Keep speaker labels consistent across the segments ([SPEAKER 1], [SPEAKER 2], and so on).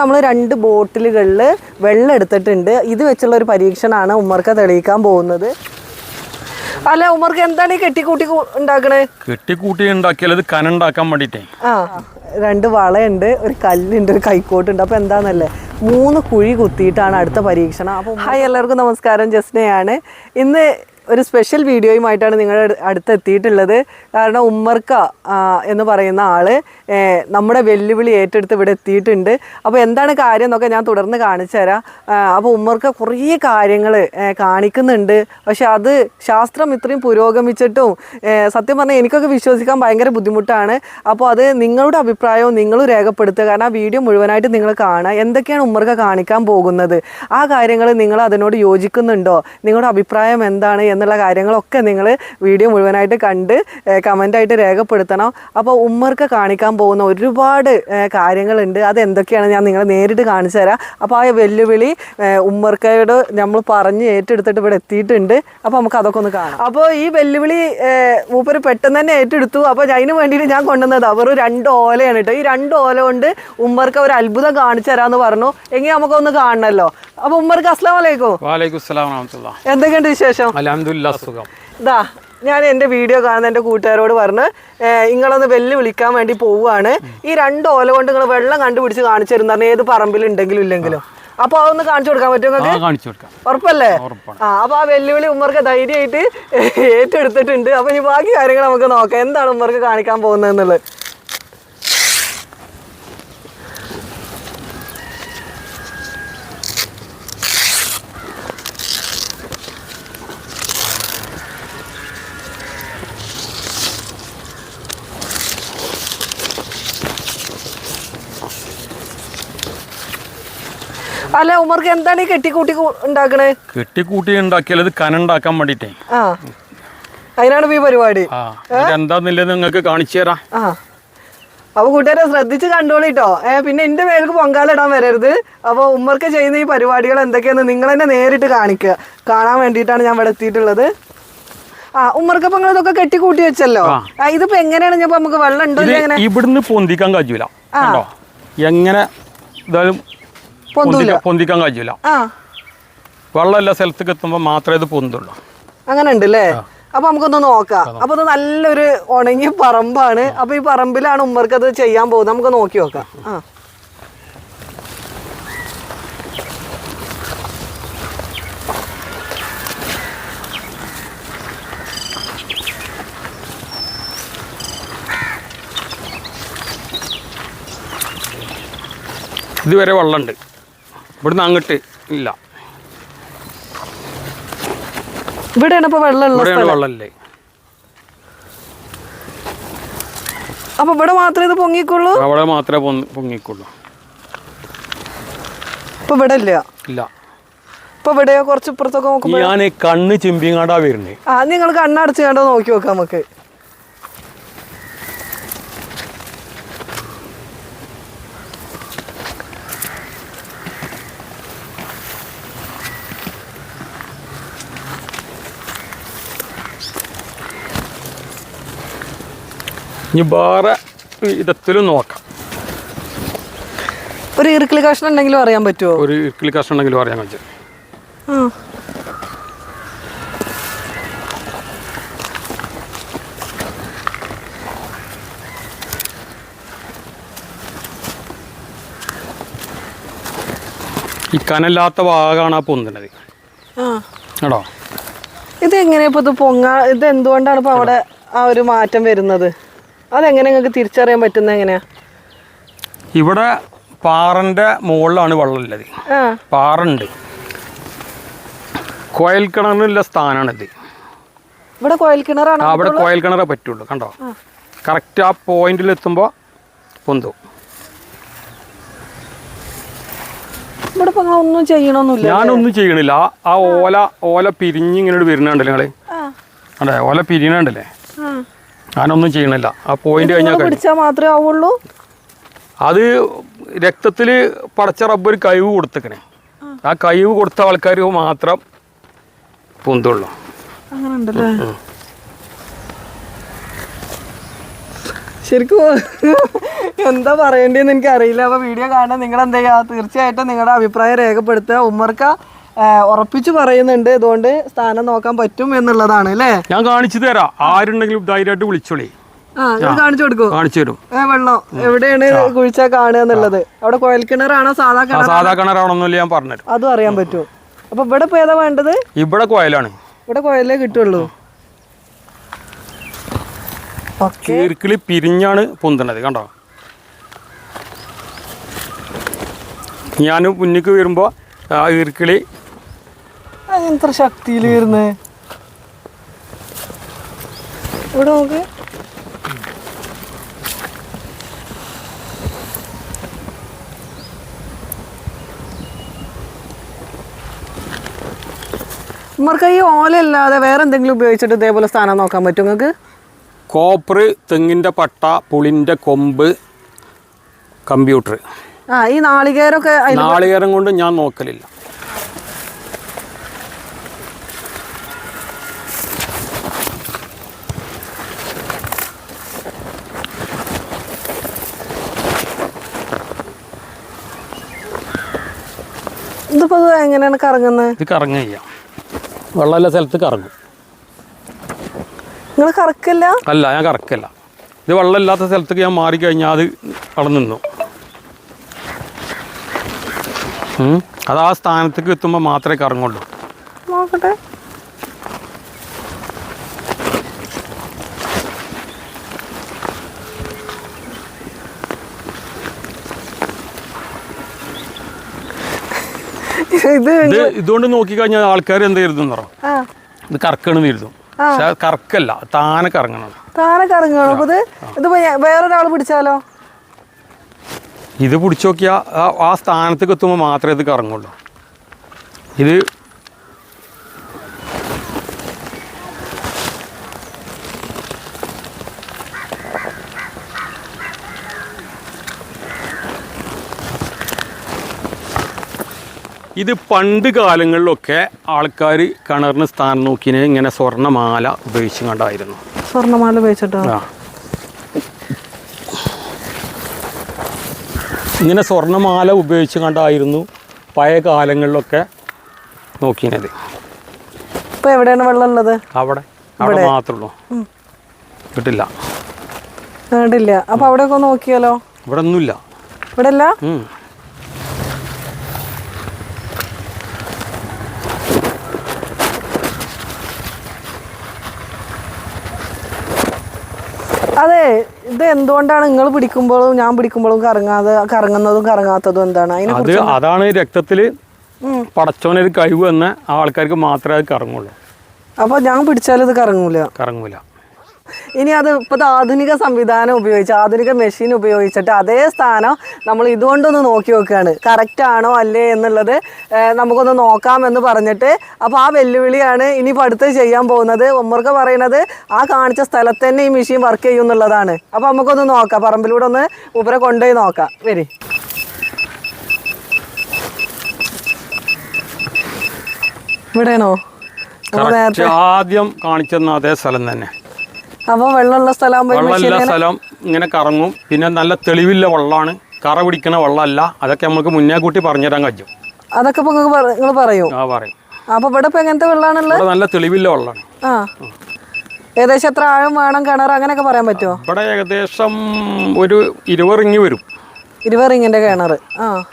[SPEAKER 1] നമ്മൾ രണ്ട് ബോട്ടിലുകളിൽ വെള്ളം എടുത്തിട്ടുണ്ട്. ഇത് വെച്ചുള്ള ഒരു പരീക്ഷണമാണ് ഉമ്മർക്ക് തെളിയിക്കാൻ പോകുന്നത്. അല്ല ഉമ്മർക്ക് എന്താണ് ഈ കെട്ടിക്കൂട്ടി ഉണ്ടാക്കണേ?
[SPEAKER 2] കെട്ടിക്കൂട്ടി ഉണ്ടാക്കിയത് ഇത് കനുണ്ടാക്കാൻ വേണ്ടിട്ടേ
[SPEAKER 1] ആ രണ്ട് വളയുണ്ട് ഒരു കല്ലുണ്ട് ഒരു കൈക്കോട്ടുണ്ട്. അപ്പോൾ എന്താണെന്നല്ലേ മൂന്ന് കുഴി കുത്തിയിട്ടാണ് അടുത്ത പരീക്ഷണം. അപ്പോൾ ഹായ് എല്ലാവർക്കും നമസ്കാരം. ജസ്നയാണ്. ഇന്ന് ഒരു സ്പെഷ്യൽ വീഡിയോയുമായിട്ടാണ് നിങ്ങളുടെ അടു- അടുത്ത് എത്തിയിട്ടുള്ളത് കാരണം ഉമ്മർക്ക എന്ന് പറയുന്ന ആൾ നമ്മുടെ വെല്ലുവിളി ഏറ്റെടുത്ത് ഇവിടെ എത്തിയിട്ടുണ്ട്. അപ്പോൾ എന്താണ് കാര്യം എന്നൊക്കെ ഞാൻ തുടർന്ന് കാണിച്ചു തരാം. അപ്പോൾ ഉമ്മർക്ക കുറേ കാര്യങ്ങൾ കാണിക്കുന്നുണ്ട്. പക്ഷെ അത് ശാസ്ത്രം ഇത്രയും പുരോഗമിച്ചിട്ടും സത്യം പറഞ്ഞാൽ എനിക്കൊക്കെ വിശ്വസിക്കാൻ ഭയങ്കര ബുദ്ധിമുട്ടാണ്. അപ്പോൾ അത് നിങ്ങളുടെ അഭിപ്രായവും നിങ്ങളും രേഖപ്പെടുത്തുക. കാരണം ആ വീഡിയോ മുഴുവനായിട്ട് നിങ്ങൾ കാണുക. എന്തൊക്കെയാണ് ഉമ്മർക്ക കാണിക്കാൻ പോകുന്നത്? ആ കാര്യങ്ങൾ നിങ്ങൾ അതിനോട് യോജിക്കുന്നുണ്ടോ? നിങ്ങളുടെ അഭിപ്രായം എന്താണ്? എന്നുള്ള കാര്യങ്ങളൊക്കെ നിങ്ങൾ വീഡിയോ മുഴുവനായിട്ട് കണ്ട് കമന്റായിട്ട് രേഖപ്പെടുത്തണം. അപ്പോൾ ഉമ്മർക്ക് കാണിക്കാൻ പോകുന്ന ഒരുപാട് കാര്യങ്ങളുണ്ട്. അതെന്തൊക്കെയാണ് ഞാൻ നിങ്ങളെ നേരിട്ട് കാണിച്ചു തരാം അപ്പോൾ ആ വെല്ലുവിളി ഉമ്മർക്കയോട് നമ്മൾ പറഞ്ഞ് ഏറ്റെടുത്തിട്ട് ഇവിടെ എത്തിയിട്ടുണ്ട്. അപ്പോൾ നമുക്ക് അതൊക്കെ ഒന്ന് കാണാം. അപ്പോൾ ഈ വെല്ലുവിളി മൂപ്പർ മൂപ്പര് പെട്ടെന്ന് തന്നെ ഏറ്റെടുത്തു. അപ്പോൾ അതിന് വേണ്ടിയിട്ട് ഞാൻ കൊണ്ടുവന്നത് അവർ രണ്ട് ഓലയാണ് കേട്ടോ. ഈ രണ്ട് ഓല കൊണ്ട് ഉമ്മർക്ക് ഒരു അത്ഭുതം കാണിച്ചു തരാമെന്ന് പറഞ്ഞു. എങ്കിൽ നമുക്കൊന്ന് കാണണമല്ലോ അപ്പോൾ ഉമ്മർക്ക് അസ്ലാം വലൈക്കും എന്തൊക്കെയുണ്ട് വിശേഷം?
[SPEAKER 2] അലഹമില്ല സുഖം.
[SPEAKER 1] ഇതാ ഞാൻ എന്റെ വീഡിയോ കാണുന്ന എന്റെ കൂട്ടുകാരോട് പറഞ്ഞ് നിങ്ങളൊന്ന് വെല്ലു വിളിക്കാൻ വേണ്ടി പോവുകയാണ്. ഈ രണ്ട് ഓല കൊണ്ട് നിങ്ങൾ വെള്ളം കണ്ടുപിടിച്ച് കാണിച്ചു തരുന്ന പറഞ്ഞാൽ ഏത് പറമ്പിലുണ്ടെങ്കിലും ഇല്ലെങ്കിലും. അപ്പൊ അതൊന്ന് കാണിച്ചു കൊടുക്കാൻ പറ്റുമോ
[SPEAKER 2] ആ കാണിച്ചു കൊടുക്കാം.
[SPEAKER 1] ഉറപ്പല്ലേ?
[SPEAKER 2] ഉറപ്പാണ്.
[SPEAKER 1] ആ അപ്പൊ ആ വെല്ലുവിളി ഉമ്മർക്ക് ധൈര്യമായിട്ട് ഏറ്റെടുത്തിട്ടുണ്ട്. അപ്പൊ ഇനി ബാക്കി കാര്യങ്ങൾ നമുക്ക് നോക്കാം. എന്താണ് ഉമ്മർക്ക് കാണിക്കാൻ പോകുന്നതെന്നുള്ളത് അല്ല ഉമർക്ക് എന്താണ് ഈ കെട്ടിക്കൂട്ടി ഉണ്ടാക്കണേ?
[SPEAKER 2] കെട്ടിക്കൂട്ടി ഉണ്ടാക്കിയാൽ ഇത് കനുണ്ടാക്കാൻ വേണ്ടിട്ടേ
[SPEAKER 1] ആ. അതിനാണ് ഈ പരിപാടി.
[SPEAKER 2] എന്താന്നില്ല നിങ്ങൾക്ക് കാണിച്ചു തരാം.
[SPEAKER 1] ആ. അപ്പൊ കൂട്ടുകാരെ ശ്രദ്ധിച്ച് കണ്ടോളിട്ടോ ഏ പിന്നെ എന്റെ മേലേക്ക് പൊങ്കാലിടാൻ വരരുത്. അപ്പൊ ഉമ്മർക്ക് ചെയ്യുന്ന ഈ പരിപാടികൾ എന്തൊക്കെയാന്ന് നിങ്ങൾ തന്നെ നേരിട്ട് കാണിക്കുക. കാണാൻ വേണ്ടിയിട്ടാണ് ഞാൻ ഇവിടെ എത്തിയിട്ടുള്ളത്. ആ ഉമ്മർക്ക് അപ്പൊ നിങ്ങൾ ഇതൊക്കെ കെട്ടി കൂട്ടി വെച്ചല്ലോ ഇതിപ്പോ എങ്ങനെയാണ് ഞാൻ നമുക്ക് വെള്ളം ഉണ്ടോ
[SPEAKER 2] ഇവിടുന്ന് പൊന്തിക്കാൻ കഴിയൂല. എങ്ങനെ ഇതായാലും പൊന്തിക്കാൻ കഴിയൂല
[SPEAKER 1] ആ.
[SPEAKER 2] വെള്ളമെല്ലാം സ്ഥലത്തേക്ക് എത്തുമ്പോൾ മാത്രമേ ഇത് പൊന്തുള്ളൂ.
[SPEAKER 1] അങ്ങനെ ഉണ്ട് അല്ലേ അപ്പൊ നമുക്കൊന്ന് നോക്കാം. അപ്പൊ ഇത് നല്ലൊരു ഉണങ്ങിയ പറമ്പാണ്. അപ്പൊ ഈ പറമ്പിലാണ് ഉമ്മർക്ക് അത് ചെയ്യാൻ പോകുന്നത്. നമുക്ക് നോക്കി നോക്കാം. ആ.
[SPEAKER 2] ഇതുവരെ വെള്ളമുണ്ട്. ഇവിടുന്ന് അങ്ങട്ട് ഇല്ല.
[SPEAKER 1] ഇവിടെയാണ് ഇപ്പൊ വെള്ളമുള്ള
[SPEAKER 2] ഇവിടെയാണ് അപ്പോൾ
[SPEAKER 1] അപ്പൊ ഇവിടെ മാത്രമേ ഇത് പൊങ്ങിക്കുള്ളൂ?
[SPEAKER 2] അവിടെ മാത്രമേ പൊങ്ങിക്കുള്ളൂ.
[SPEAKER 1] ഇപ്പൊ ഇവിടെ ഇല്ല?
[SPEAKER 2] ഇല്ല.
[SPEAKER 1] ഇപ്പൊ ഇവിടെയോ കുറച്ച് ഇപ്പുറത്തൊക്കെ നോക്കുമ്പോ
[SPEAKER 2] ഞാൻ കണ്ണ് ചിമ്പിങ്ങാണ്ടാ വരുന്നത്
[SPEAKER 1] ആ നിങ്ങൾ കണ്ണടച്ച് കണ്ടോ നോക്കി നോക്കാം നമുക്ക്.
[SPEAKER 2] ഇനി വേറെ വിധത്തിലും നോക്കാം.
[SPEAKER 1] ഒരു ഇറുക്കിളി കഷ്ണം ഉണ്ടെങ്കിലും അറിയാൻ പറ്റുമോ
[SPEAKER 2] ഒരു ഇറുക്കിളി കഷ്ണം ഉണ്ടെങ്കിലും അറിയാൻ
[SPEAKER 1] ആ.
[SPEAKER 2] ഈ കനല്ലാത്ത ഭാഗമാണ് ആ പൊന്തുന്നത്. ആടോ
[SPEAKER 1] ഇത് എങ്ങനെയാ ഇപ്പൊ ഇത് പൊങ്ങാ ഇത് എന്തുകൊണ്ടാണ് ഇപ്പൊ അവിടെ ആ ഒരു മാറ്റം വരുന്നത്? അതെങ്ങനെ നിങ്ങൾക്ക് തിരിച്ചറിയാൻ പറ്റുന്ന എങ്ങനെയാ?
[SPEAKER 2] ഇവിടെ പാറന്റെ മുകളിലാണ് വെള്ളമുള്ളത് പാറുണ്ട്. കോയൽ കിണറിനുള്ള സ്ഥാനമാണിത്
[SPEAKER 1] ഇവിടെ കോയൽ കിണറാണ്
[SPEAKER 2] അവിടെ കോയൽ കിണറേ പറ്റുള്ളൂ കണ്ടോ? കറക്റ്റ് ആ പോയിന്റിൽ എത്തുമ്പോൾ പൊന്തു.
[SPEAKER 1] ഇവിടെ ഒന്നും ചെയ്യണമൊന്നുമില്ല
[SPEAKER 2] ഞാനൊന്നും ചെയ്യണില്ല. ആ- ഓല ഓല പിരിഞ്ഞിങ്ങനെ വരുന്നുണ്ടല്ലേ
[SPEAKER 1] നിങ്ങൾ?
[SPEAKER 2] അതെ ഓല പിരിയണുണ്ടല്ലേ? ഞാനൊന്നും ചെയ്യണില്ല. ആ പോയിന്റ് കഴിഞ്ഞാൽ
[SPEAKER 1] പിടിച്ചാൽ മാത്രമേ ആവുള്ളൂ?
[SPEAKER 2] അത് രക്തത്തിൽ പടച്ച റബ്ബർ കഴിവ് കൊടുത്തേക്കണേ. ആ. കഴിവ് കൊടുത്ത ആൾക്കാർ മാത്രം പൊന്തുള്ളൂ.
[SPEAKER 1] ശരിക്കും എന്താ പറയേണ്ടതെന്ന് എനിക്ക് അറിയില്ല അപ്പൊ വീഡിയോ കാണാൻ നിങ്ങൾ എന്താ ചെയ്യുക തീർച്ചയായിട്ടും നിങ്ങളുടെ അഭിപ്രായം രേഖപ്പെടുത്തുക. ഉമ്മർക്ക ഉറപ്പിച്ചു പറയുന്നുണ്ട്. ഇതുകൊണ്ട് സ്ഥാനം നോക്കാൻ പറ്റും എന്നുള്ളതാണ് അല്ലേ?
[SPEAKER 2] ഞാൻ കാണിച്ചു തരാം. ആരുണ്ടെങ്കിലും ധൈര്യമായിട്ട് വിളിച്ചോളി.
[SPEAKER 1] കാണിച്ചു കൊടുക്കൂ.
[SPEAKER 2] കാണിച്ചു തരും.
[SPEAKER 1] വെള്ളം. എവിടെയാണ് കുഴിച്ചാ കാണുക എന്നുള്ളത്? അവിടെ കോയൽ കിണറാണോ സാധാ
[SPEAKER 2] ആ
[SPEAKER 1] കിണർ
[SPEAKER 2] സാധാ കിണറാണെന്നല്ല ഞാൻ
[SPEAKER 1] അതും അറിയാൻ അപ്പൊ ഇവിടെ ഇപ്പൊ ഏതാ വേണ്ടത്?
[SPEAKER 2] ഇവിടെ കോയലാണ്
[SPEAKER 1] ഇവിടെ കോയലേ കിട്ടുള്ളൂ.
[SPEAKER 2] ചീർക്കിളി പിരിഞ്ഞാണ് പൊന്തണത് കണ്ടോ? ഞാൻ മുന്നിക്ക് വരുമ്പോൾ ആ ഈർക്കിളി
[SPEAKER 1] എത്ര ശക്തിയിൽ വരുന്നേ? ഇവിടെ നോക്ക്. ഉമ്മർക്ക് ഈ ഓലല്ലാതെ വേറെ എന്തെങ്കിലും ഉപയോഗിച്ചിട്ട് ഇതേപോലെ സ്ഥാനം നോക്കാൻ പറ്റും നിങ്ങൾക്ക്?
[SPEAKER 2] കോപ്പർ തെങ്ങിന്റെ പട്ട പുളിന്റെ കൊമ്പ് കമ്പ്യൂട്ടർ.
[SPEAKER 1] ആ ഈ നാളികേരൊക്കെ
[SPEAKER 2] നാളികേരം കൊണ്ട് ഞാൻ നോക്കലില്ല
[SPEAKER 1] ഇതിപ്പോ ഇത് എങ്ങനെയാണ് കറങ്ങുന്നത്
[SPEAKER 2] ഇത് വെള്ളമുള്ള സ്ഥലത്ത് കറങ്ങും.
[SPEAKER 1] നിങ്ങൾ കറക്കില്ല?
[SPEAKER 2] അല്ല ഞാൻ കറക്കല്ല. ഇത് വെള്ളമില്ലാത്ത സ്ഥലത്തേക്ക് ഞാൻ മാറിക്കഴിഞ്ഞാൽ അത് അവിടെ നിന്നു. അത് ആ സ്ഥാനത്തേക്ക് എത്തുമ്പോൾ മാത്രമേ കറങ്ങുള്ളൂ.
[SPEAKER 1] നോക്കട്ടെ. ഇത്
[SPEAKER 2] ഇത് ഇതുകൊണ്ട് നോക്കിക്കഴിഞ്ഞാൽ ആൾക്കാർ എന്ത് കരുതും ഇത് കറക്കണം കരുതും. പക്ഷെ കറക്കല്ല താനെ കറങ്ങണം
[SPEAKER 1] താന കറങ്ങണം. അപ്പൊ ഇത് വേറൊരാൾ പിടിച്ചാലോ?
[SPEAKER 2] ഇത് പിടിച്ചു നോക്കിയാൽ ആ- ആ സ്ഥാനത്തേക്ക് എത്തുമ്പോൾ മാത്രമേ ഇത് കറങ്ങുള്ളൂ. ഇത് ഇത് പണ്ട് കാലങ്ങളിലൊക്കെ ആൾക്കാർ കിണറിന് സ്ഥാനം നോക്കി ഇങ്ങനെ സ്വർണമാല ഉപയോഗിച്ചും കണ്ടായിരുന്നു.
[SPEAKER 1] സ്വർണമാല ഉപയോഗിച്ചിട്ടോ?
[SPEAKER 2] ഇങ്ങനെ സ്വർണമാല ഉപയോഗിച്ച് കണ്ടായിരുന്നു പഴയ കാലങ്ങളിലൊക്കെ നോക്കിയത്
[SPEAKER 1] ഇപ്പൊ എവിടെയാണ് വെള്ളം ഉള്ളത്
[SPEAKER 2] അവിടെ അവിടെ മാത്രമുള്ളൂ കിട്ടില്ല
[SPEAKER 1] അപ്പോൾ അപ്പൊ അവിടെയൊക്കെ ഒന്ന് നോക്കിയാലോ?
[SPEAKER 2] ഇവിടെ ഒന്നുമില്ല
[SPEAKER 1] ഇവിടെ അല്ല
[SPEAKER 2] ഉം.
[SPEAKER 1] അതെ ഇത് എന്തുകൊണ്ടാണ് നിങ്ങൾ പിടിക്കുമ്പോഴും ഞാൻ പിടിക്കുമ്പോഴും കറങ്ങാതെ കറങ്ങുന്നതും കറങ്ങാത്തതും എന്താണ്?
[SPEAKER 2] അത് അതാണ് രക്തത്തിൽ പടച്ചോനൊരു കഴിവ് എന്ന ആൾക്കാർക്ക് മാത്രമേ അത് കറങ്ങുള്ളൂ.
[SPEAKER 1] അപ്പൊ ഞാൻ പിടിച്ചാൽ ഇത് കറങ്ങൂല?
[SPEAKER 2] കറങ്ങൂല.
[SPEAKER 1] ഇനി അത് ഇപ്പോഴത്തെ ആധുനിക സംവിധാനം ഉപയോഗിച്ച് ആധുനിക മെഷീൻ ഉപയോഗിച്ചിട്ട് അതേ സ്ഥാനം നമ്മൾ ഇതുകൊണ്ടൊന്ന് നോക്കി നോക്കുകയാണ് കറക്റ്റ് ആണോ അല്ലേ എന്നുള്ളത് നമുക്കൊന്ന് നോക്കാം എന്ന് പറഞ്ഞിട്ട് അപ്പോൾ ആ വെല്ലുവിളിയാണ് ഇനി അടുത്ത് ചെയ്യാൻ പോകുന്നത്. ഒമ്മർക്ക് പറയുന്നത് ആ കാണിച്ച സ്ഥലത്ത് തന്നെ ഈ മെഷീൻ വർക്ക് ചെയ്യും എന്നുള്ളതാണ്. അപ്പോൾ നമുക്കൊന്ന് നോക്കാം. പറമ്പിലൂടെ ഒന്ന് ഉപരെ കൊണ്ടുപോയി നോക്കാം. വരി. ഇവിടെയാണോ?
[SPEAKER 2] ആദ്യം കാണിച്ചെന്ന അതേ സ്ഥലം തന്നെ.
[SPEAKER 1] അപ്പോൾ വെള്ളമുള്ള സ്ഥലം
[SPEAKER 2] വെള്ളമില്ല സ്ഥലം ഇങ്ങനെ കറങ്ങും. പിന്നെ നല്ല തെളിവില്ല വെള്ളമാണ് കറ പിടിക്കുന്ന വെള്ളമല്ല. അതൊക്കെ നമുക്ക് മുന്നേ കൂട്ടി പറഞ്ഞുതരാൻ കഴിയും.
[SPEAKER 1] അതൊക്കെ ഇപ്പൊ നിങ്ങൾ പറയൂ.
[SPEAKER 2] ആ പറയും.
[SPEAKER 1] അപ്പോൾ ഇവിടെ എങ്ങനത്തെ വെള്ളമാണുള്ളത്
[SPEAKER 2] നല്ല തെളിവില്ല വെള്ളമാണ്
[SPEAKER 1] ആ. ഏകദേശം എത്ര ആഴം വേണം കിണർ അങ്ങനെയൊക്കെ പറയാൻ പറ്റുമോ
[SPEAKER 2] ഇവിടെ ഏകദേശം ഒരു ഇരുപത് വരും.
[SPEAKER 1] ഇരുപത് റിങ്ങിന്റെ കിണർ ആ.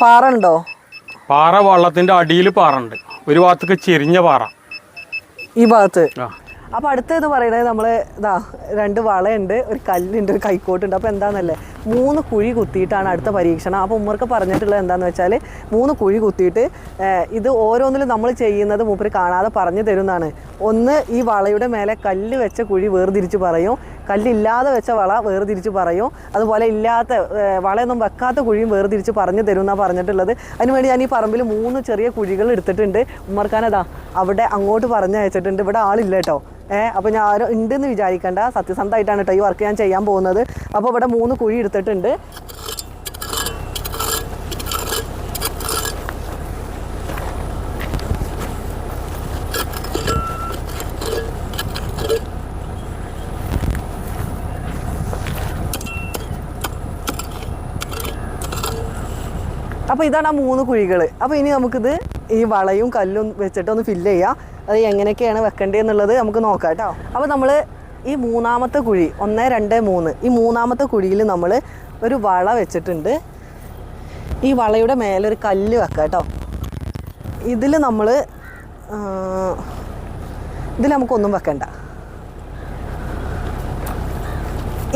[SPEAKER 1] പാറ ഉണ്ടോ?
[SPEAKER 2] പാറ വെള്ളത്തിന്റെ അടിയിൽ പാറ ഉണ്ട്. ഒരു ഭാഗത്തേക്ക് ചെരിഞ്ഞ പാറ.
[SPEAKER 1] ഈ ഭാഗത്ത്?
[SPEAKER 2] ആ.
[SPEAKER 1] അപ്പോൾ അടുത്തത് പറയുന്നത് നമ്മൾ ഇതാ രണ്ട് വളയുണ്ട് ഒരു കല്ലുണ്ട് ഒരു കൈക്കോട്ടുണ്ട്. അപ്പോൾ എന്താണെന്നല്ലേ മൂന്ന് കുഴി കുത്തിയിട്ടാണ് അടുത്ത പരീക്ഷണം. അപ്പോൾ ഉമ്മർക്ക് പറഞ്ഞിട്ടുള്ളത് എന്താണെന്ന് വെച്ചാൽ മൂന്ന് കുഴി കുത്തിയിട്ട് ഇത് ഓരോന്നിലും നമ്മൾ ചെയ്യുന്നത് മൂപ്പര് കാണാതെ പറഞ്ഞു തരുന്നതാണ്. ഒന്ന് ഈ വളയുടെ മേലെ കല്ല് വെച്ച കുഴി വേർതിരിച്ച് പറയും. കല്ലില്ലാതെ വെച്ച വള വേർതിരിച്ച് പറയും. അതുപോലെ ഇല്ലാത്ത വളയൊന്നും വെക്കാത്ത കുഴിയും വേർതിരിച്ച് പറഞ്ഞു തരും എന്നാണ് പറഞ്ഞിട്ടുള്ളത് അതിനുവേണ്ടി ഞാൻ ഈ പറമ്പിൽ മൂന്ന് ചെറിയ കുഴികൾ എടുത്തിട്ടുണ്ട്. ഉമ്മർഖാനതാ അവിടെ അങ്ങോട്ട് പറഞ്ഞയച്ചിട്ടുണ്ട്. ഇവിടെ ആളില്ല കേട്ടോ. ഏഹ് അപ്പൊ ഞാൻ ആരും ഉണ്ടെന്ന് വിചാരിക്കണ്ട. സത്യസന്ധമായിട്ടാണ് കേട്ടോ ഈ വർക്ക് ഞാൻ ചെയ്യാൻ പോകുന്നത്. അപ്പൊ ഇവിടെ മൂന്ന് കുഴി എടുത്തിട്ടുണ്ട്. അപ്പൊ ഇതാണ് ആ മൂന്ന് കുഴികൾ അപ്പൊ ഇനി നമുക്കിത് ഈ വളയും കല്ലും വെച്ചിട്ട് ഒന്ന് ഫില്ല് ചെയ്യാം. അത് എങ്ങനെയൊക്കെയാണ് വെക്കേണ്ടതെന്നുള്ളത് നമുക്ക് നോക്കാം കേട്ടോ. അപ്പോൾ നമ്മൾ ഈ മൂന്നാമത്തെ കുഴി ഒന്ന് രണ്ട് മൂന്ന്. ഈ മൂന്നാമത്തെ കുഴിയിൽ നമ്മൾ ഒരു വള വെച്ചിട്ടുണ്ട്. ഈ വളയുടെ മേലെ ഒരു കല്ല് വെക്കാം കേട്ടോ. ഇതിൽ നമ്മൾ ഇതിൽ നമുക്കൊന്നും വെക്കണ്ട.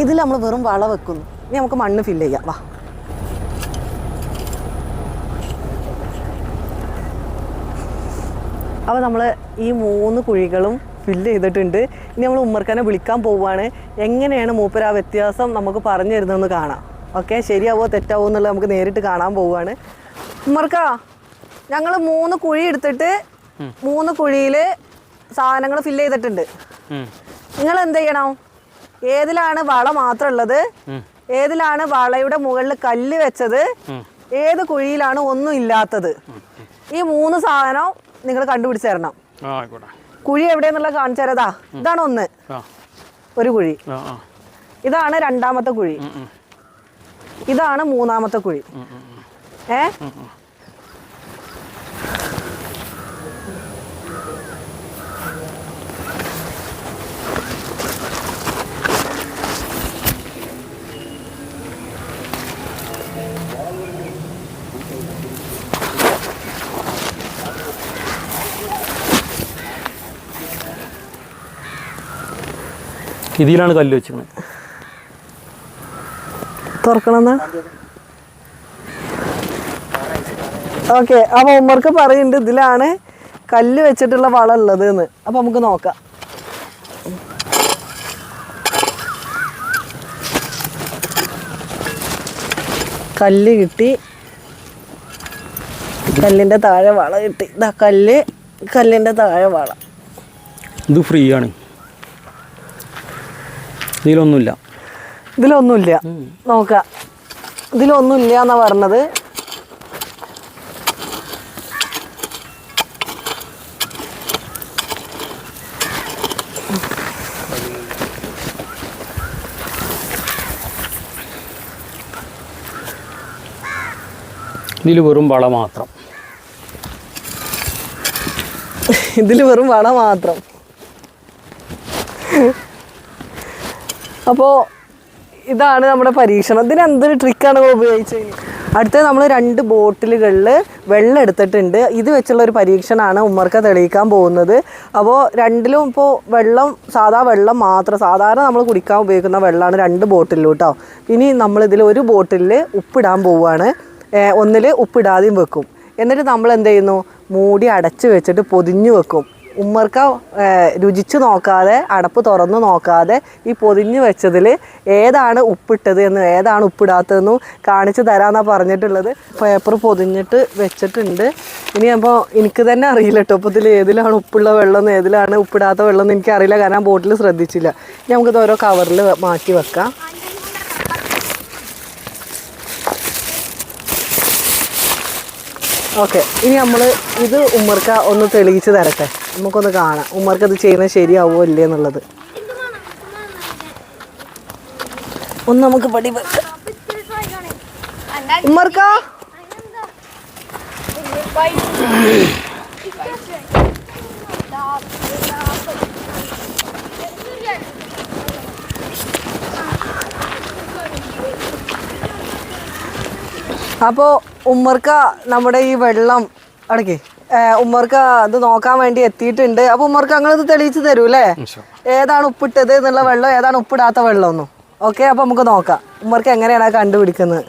[SPEAKER 1] ഇതിൽ നമ്മൾ വെറും വള വെക്കുന്നു. ഇനി നമുക്ക് മണ്ണ് ഫില്ല് ചെയ്യാം. വാ. അപ്പോൾ നമ്മൾ ഈ മൂന്ന് കുഴികളും ഫില്ല് ചെയ്തിട്ടുണ്ട്. ഇനി നമ്മൾ ഉമ്മർക്കാനെ വിളിക്കാൻ പോവുകയാണ് എങ്ങനെയാണ് മൂപ്പര ആ വ്യത്യാസം നമുക്ക് പറഞ്ഞു തരുന്നതെന്ന് കാണാം. ഓക്കെ? ശരിയാവോ തെറ്റാവോ എന്നുള്ളത് നമുക്ക് നേരിട്ട് കാണാൻ പോവുകയാണ് ഉമ്മർക്ക ഞങ്ങൾ മൂന്ന് കുഴി എടുത്തിട്ട് മൂന്ന് കുഴിയിൽ സാധനങ്ങൾ ഫില്ല് ചെയ്തിട്ടുണ്ട്. നിങ്ങൾ എന്ത് ചെയ്യണം? ഏതിലാണ് വള മാത്രം ഉള്ളത് ഏതിലാണ് വളയുടെ മുകളിൽ കല്ല് വെച്ചത്? ഏത് കുഴിയിലാണ് ഒന്നും ഇല്ലാത്തത്? ഈ മൂന്ന് സാധനം നിങ്ങൾ കണ്ടുപിടിച്ച് തരണം കുഴി എവിടെയെന്നുള്ള കാണിച്ചു തരതാ ഇതാണ് ഒന്ന്. ഒരു കുഴി. ഇതാണ് രണ്ടാമത്തെ കുഴി. ഇതാണ് മൂന്നാമത്തെ കുഴി. ഏ?
[SPEAKER 2] ഇതിലാണ് കല്ല് വെച്ചിരുന്നത്
[SPEAKER 1] തുറക്കണമെന്ന്? ഓക്കെ അപ്പൊ ഉമ്മർക്ക് പറയുന്നുണ്ട് ഇതിലാണ് കല്ല് വെച്ചിട്ടുള്ള വള ഉള്ളത് എന്ന് അപ്പൊ നമുക്ക് നോക്കാം. കല്ല് കിട്ടി. കല്ലിന്റെ താഴെ വള കിട്ടി. ഇതാ കല്ല് കല്ലിന്റെ താഴെ വള.
[SPEAKER 2] ഇത് ഫ്രീ ആണ്. ഇതിലൊന്നുമില്ല.
[SPEAKER 1] ഇതിലൊന്നുമില്ല. നോക്കാം. ഇതിലൊന്നുമില്ല എന്നാ പറഞ്ഞത്.
[SPEAKER 2] ഇതിൽ വെറും വള മാത്രം.
[SPEAKER 1] ഇതിൽ വെറും വള മാത്രം. അപ്പോൾ ഇതാണ് നമ്മുടെ പരീക്ഷണം. ഇതിന് എന്തൊരു ട്രിക്കാണ് ഉപയോഗിച്ചത്? അടുത്തത് നമ്മൾ രണ്ട് ബോട്ടിലുകളിൽ വെള്ളം എടുത്തിട്ടുണ്ട്. ഇത് വെച്ചുള്ള ഒരു പരീക്ഷണമാണ് ഉമ്മർക്ക തെളിയിക്കാൻ പോകുന്നത്. അപ്പോൾ രണ്ടിലും ഇപ്പോൾ വെള്ളം സാധാ വെള്ളം മാത്രം സാധാരണ നമ്മൾ കുടിക്കാൻ ഉപയോഗിക്കുന്ന വെള്ളമാണ് രണ്ട് ബോട്ടിലും കേട്ടോ ഇനി നമ്മളിതിൽ ഒരു ബോട്ടിലിൽ ഉപ്പിടാൻ പോവുകയാണ് ഒന്നിൽ ഉപ്പിടാതെയും വെക്കും. എന്നിട്ട് നമ്മൾ എന്ത് ചെയ്യുന്നു മൂടി അടച്ച് വെച്ചിട്ട് പൊതിഞ്ഞു വെക്കും. ഉമ്മർക്ക രുചിച്ചു നോക്കാതെ അടപ്പ് തുറന്ന് നോക്കാതെ ഈ പൊതിഞ്ഞു വെച്ചതിൽ ഏതാണ് ഉപ്പിട്ടത് എന്നും ഏതാണ് ഉപ്പിടാത്തതെന്നും കാണിച്ചു തരാമെന്നാണ് പറഞ്ഞിട്ടുള്ളത്. പേപ്പർ പൊതിഞ്ഞിട്ട് വെച്ചിട്ടുണ്ട്. ഇനി അപ്പോൾ എനിക്ക് തന്നെ അറിയില്ല കേട്ടോ അപ്പോൾ ഇതിൽ ഏതിലാണ് ഉപ്പുള്ള വെള്ളം എന്ന് ഏതിലാണ് ഉപ്പിടാത്ത വെള്ളം എന്ന് എനിക്ക് അറിയില്ല കാരണം ബോട്ടിൽ ശ്രദ്ധിച്ചില്ല. ഇനി നമുക്കിത് ഓരോ കവറിൽ മാറ്റി വെക്കാം. ഓക്കെ ഇനി നമ്മൾ ഇത് ഉമ്മർക്ക ഒന്ന് തെളിയിച്ച് തരട്ടെ. നമുക്കൊന്ന് കാണാം. അത് ചെയ്യുന്നത് ശരിയാവോ ഇല്ലേ എന്നുള്ളത്. ഒന്ന് നമുക്ക് പടി ഉമ്മർക്ക? അപ്പോ ഉമ്മർക്ക നമ്മുടെ ഈ വെള്ളം അടക്കി. ഉമ്മർക്ക അത് നോക്കാൻ വേണ്ടി എത്തിയിട്ടുണ്ട്. അപ്പൊ ഉമ്മർക്ക് അങ്ങനെ ഇത് തെളിയിച്ച് തരൂ അല്ലേ ഏതാണ് ഉപ്പിട്ടത് എന്നുള്ള വെള്ളം ഏതാണ് ഉപ്പിടാത്ത വെള്ളം ഒന്നും ഓക്കെ അപ്പൊ നമുക്ക് നോക്കാം. ഉമ്മർക്ക് എങ്ങനെയാണ് ആ കണ്ടുപിടിക്കുന്നത്?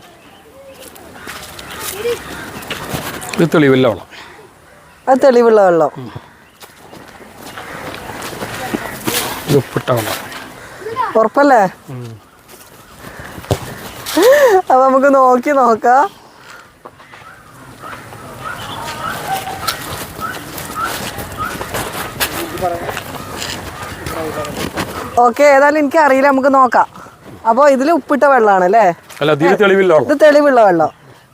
[SPEAKER 2] ഇത്
[SPEAKER 1] അത് തെളിവുള്ള വെള്ളം.
[SPEAKER 2] ഇത് ഉപ്പിട്ട വളം
[SPEAKER 1] ഉറപ്പല്ലേ? അപ്പൊ നമുക്ക് നോക്കി നോക്കാം. ഓക്കെ ഏതായാലും എനിക്ക് അറിയില്ല നമുക്ക് നോക്കാം. അപ്പോൾ ഇതിൽ ഉപ്പിട്ട വെള്ളമാണ് അല്ലേ? ഇത് തെളിവുള്ള വെള്ളം.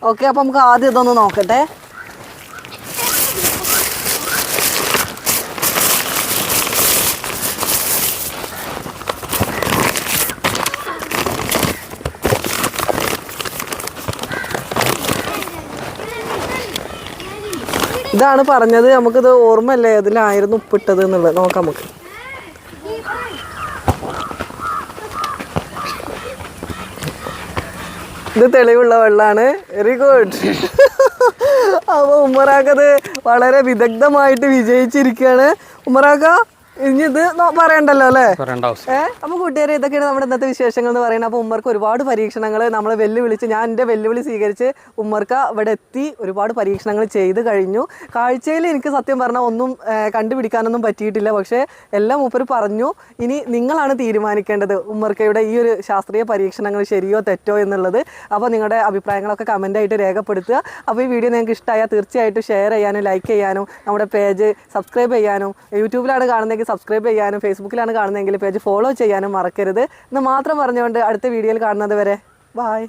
[SPEAKER 1] ഓക്കെ അപ്പൊ നമുക്ക് ആദ്യം ഇതൊന്ന് നോക്കട്ടെ. ഇതാണ് പറഞ്ഞത് നമുക്കിത് ഓർമ്മയല്ലേ ഇതിലായിരുന്നു ഉപ്പിട്ടത് എന്നുള്ളത്. നോക്കാം നമുക്ക്. ഇത് തെളിവുള്ള വെള്ളമാണ് വെരി ഗുഡ് അപ്പോൾ ഉമ്മറാക്കത് വളരെ വിദഗ്ധമായിട്ട് വിജയിച്ചിരിക്കുകയാണ്. ഉമ്മറാക്ക ഇനി ഇത് പറയണ്ടല്ലോ അല്ലേ?
[SPEAKER 2] ഏഹ്
[SPEAKER 1] അപ്പൊ അപ്പോൾ കൂട്ടുകാരെ ഇതൊക്കെയാണ് നമ്മുടെ ഇന്നത്തെ വിശേഷങ്ങൾ എന്ന് പറയുന്നത്. അപ്പൊ ഉമ്മർക്ക് ഒരുപാട് പരീക്ഷണങ്ങൾ നമ്മളെ വെല്ലുവിളിച്ച് ഞാൻ എന്റെ വെല്ലുവിളി സ്വീകരിച്ച് ഉമ്മർക്ക് ഇവിടെ എത്തി ഒരുപാട് പരീക്ഷണങ്ങൾ ചെയ്ത് കഴിഞ്ഞു. കാഴ്ചയിൽ എനിക്ക് സത്യം പറഞ്ഞാൽ ഒന്നും കണ്ടുപിടിക്കാനൊന്നും പറ്റിയിട്ടില്ല. പക്ഷേ എല്ലാം മൂപ്പര് പറഞ്ഞു. ഇനി നിങ്ങളാണ് തീരുമാനിക്കേണ്ടത് ഉമ്മർക്കയുടെ ഈ ഒരു ശാസ്ത്രീയ പരീക്ഷണങ്ങൾ ശരിയോ തെറ്റോ എന്നുള്ളത്. അപ്പോൾ നിങ്ങളുടെ അഭിപ്രായങ്ങളൊക്കെ കമന്റായിട്ട് രേഖപ്പെടുത്തുക. അപ്പോൾ ഈ വീഡിയോ നിങ്ങൾക്ക് ഇഷ്ടമായാൽ തീർച്ചയായിട്ടും ഷെയർ ചെയ്യാനും ലൈക്ക് ചെയ്യാനും നമ്മുടെ പേജ് സബ്സ്ക്രൈബ് ചെയ്യാനും യൂട്യൂബിലാണ് കാണുന്നതെങ്കിൽ സബ്സ്ക്രൈബ് ചെയ്യാനും ഫേസ്ബുക്കിലാണ് കാണുന്നതെങ്കിൽ പേജ് ഫോളോ ചെയ്യാനും മറക്കരുത്. എന്ന് മാത്രം പറഞ്ഞുകൊണ്ട് അടുത്ത വീഡിയോയിൽ കാണുന്നത് വരെ. ബായ്